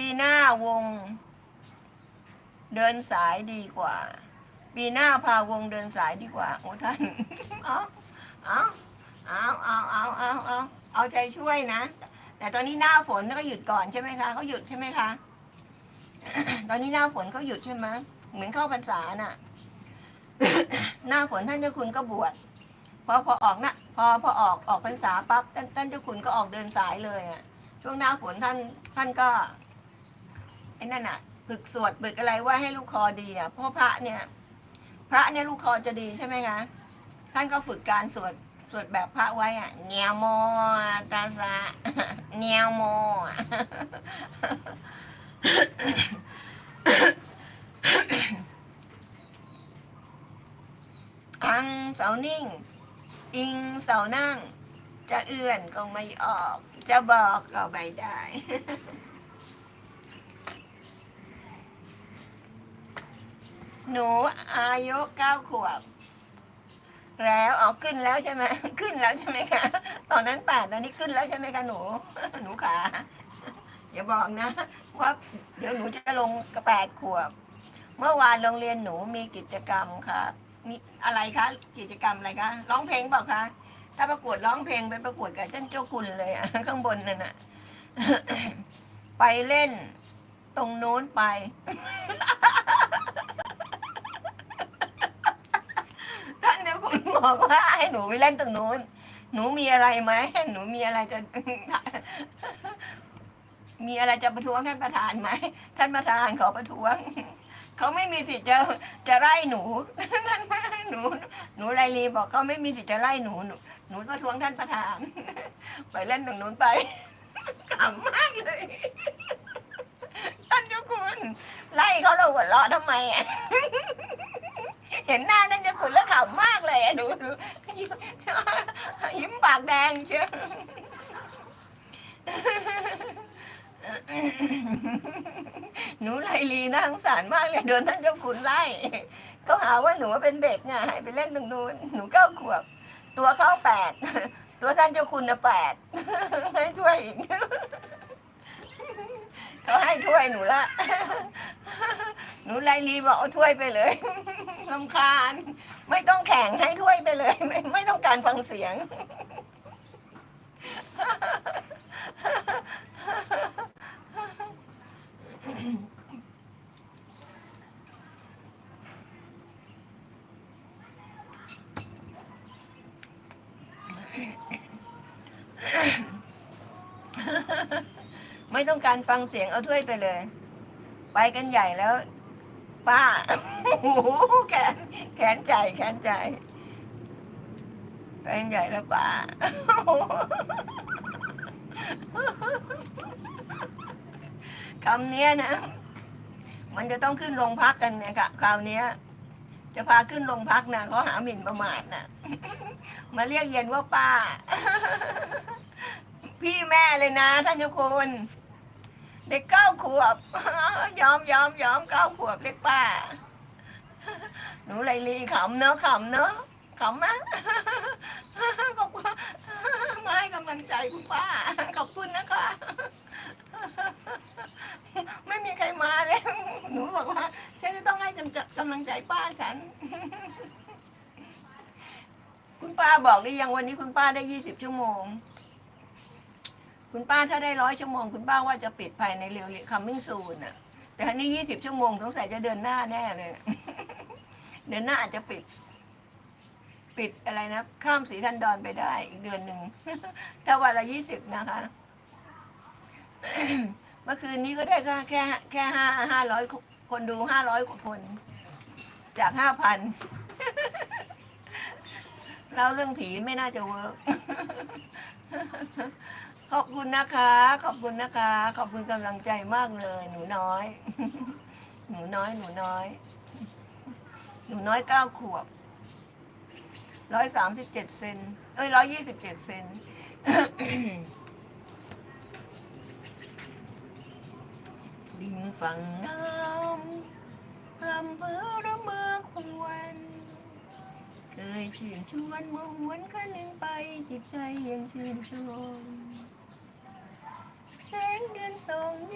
ปีหน้าวง เดินสายดีกว่า ปีหน้าพาวงเดินสายดีกว่า โอ้ท่าน เอาเอาเอาเอาเอาเอาเอาเอาใจช่วยนะ แต่ตอนนี้หน้าฝนก็หยุดก่อนใช่ไหมคะเขาหยุดใช่ไหมคะ ตอนนี้หน้าฝนเขาหยุดใช่ไหมเหมือนเข้าพรรษาน่ะ หน้าฝนท่านเจ้าคุณก็บวชพอพอออกนะพอพอออกออกพรรษาปั๊บท่านท่านเจ้าคุณก็ออกเดินสายเลยอะช่วงหน้าฝนท่านท่านก็ ไอ้นั่นอะฝึกสวดฝึกอะไรว่าให้ลูกคอดีอะเพราะพระเนี่ย พระเนี่ยลูกคอจะดีใช่ไหมคะท่านก็ฝึกการสวดสวดแบบพระไว้อะเนียวโมตาสะเนียวโมอังเสานิ่ง อิงเสานั่ง จะเอื่อนก็ไม่ออก จะบอกก็ไม่ได้ หนูอายุเก้าขวบ แล้วออกขึ้นแล้วใช่ไหมขึ้นแล้วใช่ไหมคะตอนนั้นแปดตอนนี้ขึ้นแล้วใช่ไหมคะหนู หนูขาอย่าบอกนะว่าเดี๋ยวหนูจะลงกระแปดขวบ เมื่อวานโรงเรียนหนูมีกิจกรรมค่ะมีอะไรคะกิจกรรมอะไรคะร้องเพลงเปล่าคะถ้าประกวดร้องเพลงไปประกวดกับเจ้าเจ้าคุณเลยอะข้างบนนั่นน่ะไปเล่น ตรงนู้นไป ท่านเจ้าคุณ บอกว่าให้หนูไปเล่นตรงนู้น หนูมีอะไรไหมหนูมีอะไรจะ มีอะไรจะประท้วงท่านประธานไหมท่านประธานขอประท้วงเขาไม่มีสิทธิ์จะจะไล่หนูนั่นม่หนู หนูไลลีบอกเขาไม่มีสิทธิ์จะไล่หนูหนูหนูประท้วงท่านประธานไปเล่นตรงนู้นไปขำมากเลยท่านเจ้าคุณไล่เขาเราหัวเราะทำไมอะ เห็นหน้าท่นเจ้าคุณแล้วขำมากเลยอะดูดูยิ้มปากแดงเชียวหนูไลลีน่าสงสารมากเลยโดนท่านเจ้าคุณไล่เขาหาว่าหนูเป็นเด็กไงไปเล่นตรงนู้นหนูเก้าขวบ ตัวเข้าแปดตัวท่านเจ้าคุณนะแปดให้ถ้วยอีกเขาให้ถ้วยหนูละ หนูไลลีบอกเอาถ้วยไปเลยลำคาญ ไม่ต้องแข่งให้ถ้วยไปเลย ไม่ไม่ต้องการฟังเสียง ไม่ต้องการฟังเสียงเอาถ้วยไปเลย ไปกันใหญ่แล้ว ป้าโอ้โหแขนแขนใจแขนใจไปกันใหญ่แล้วป้าคำเนี้ยนะ มันจะต้องขึ้นโรงพักกันเนี่ยค่ะคราวเนี้ยจะพาขึ้นโรงพักนะเขาหาหมิ่นประมาทนะมาเรียกเย็นว่าป้า พี่แม่เลยนะท่านเจ้าคุณ เด็กเก้าขวบ ยอมยอมยอมเก้าขวบเรียกป้า หนูไลลีขำเนอะขำเนอะขำมะขอบคุณมาให้กำลังใจคุณป้า ขอบคุณนะคะ ไม่มีใครมาเลยหนูบอกว่าฉันจะต้องให้กำจัดกำลังใจป้าฉัน คุณป้าบอกได้ยังวันนี้คุณป้าได้ยี่สิบชั่วโมง คุณป้าถ้าได้ร้อยชั่วโมงคุณป้าว่าจะปิดภายในเร็วๆคัมมิ่งซูนอะแต่อันนี้ยี่สิบชั่วโมงสงสัยจะเดินหน้าแน่เลย เดือนหน้าอาจจะปิด ปิดอะไรนะ ข้ามสีทันดอนไปได้ อีกเดือนหนึ่ง ถ้าวันละยี่สิบนะคะ เมื่อคืนนี้ก็ได้แค่แค่แค่ห้าห้าร้อยคนดูห้าร้อยกว่าคน จากห้าพันเล่าเรื่องผีไม่น่าจะเวิร์ก ขอบคุณนะคะ ขอบคุณนะคะ ขอบคุณกำลังใจมากเลย หนูน้อย หนูน้อย หนูน้อย หนูน้อยเก้าขวบร้อยสามสิบเจ็ดเซนเอ้ยร้อยยี่สิบเจ็ดเซนริมฝั่งน้ำรำเบอระเมอควร เคยชื่นชวนเมื่อหวนคันหนึ่งไปจิตใจยังชื่นชม song.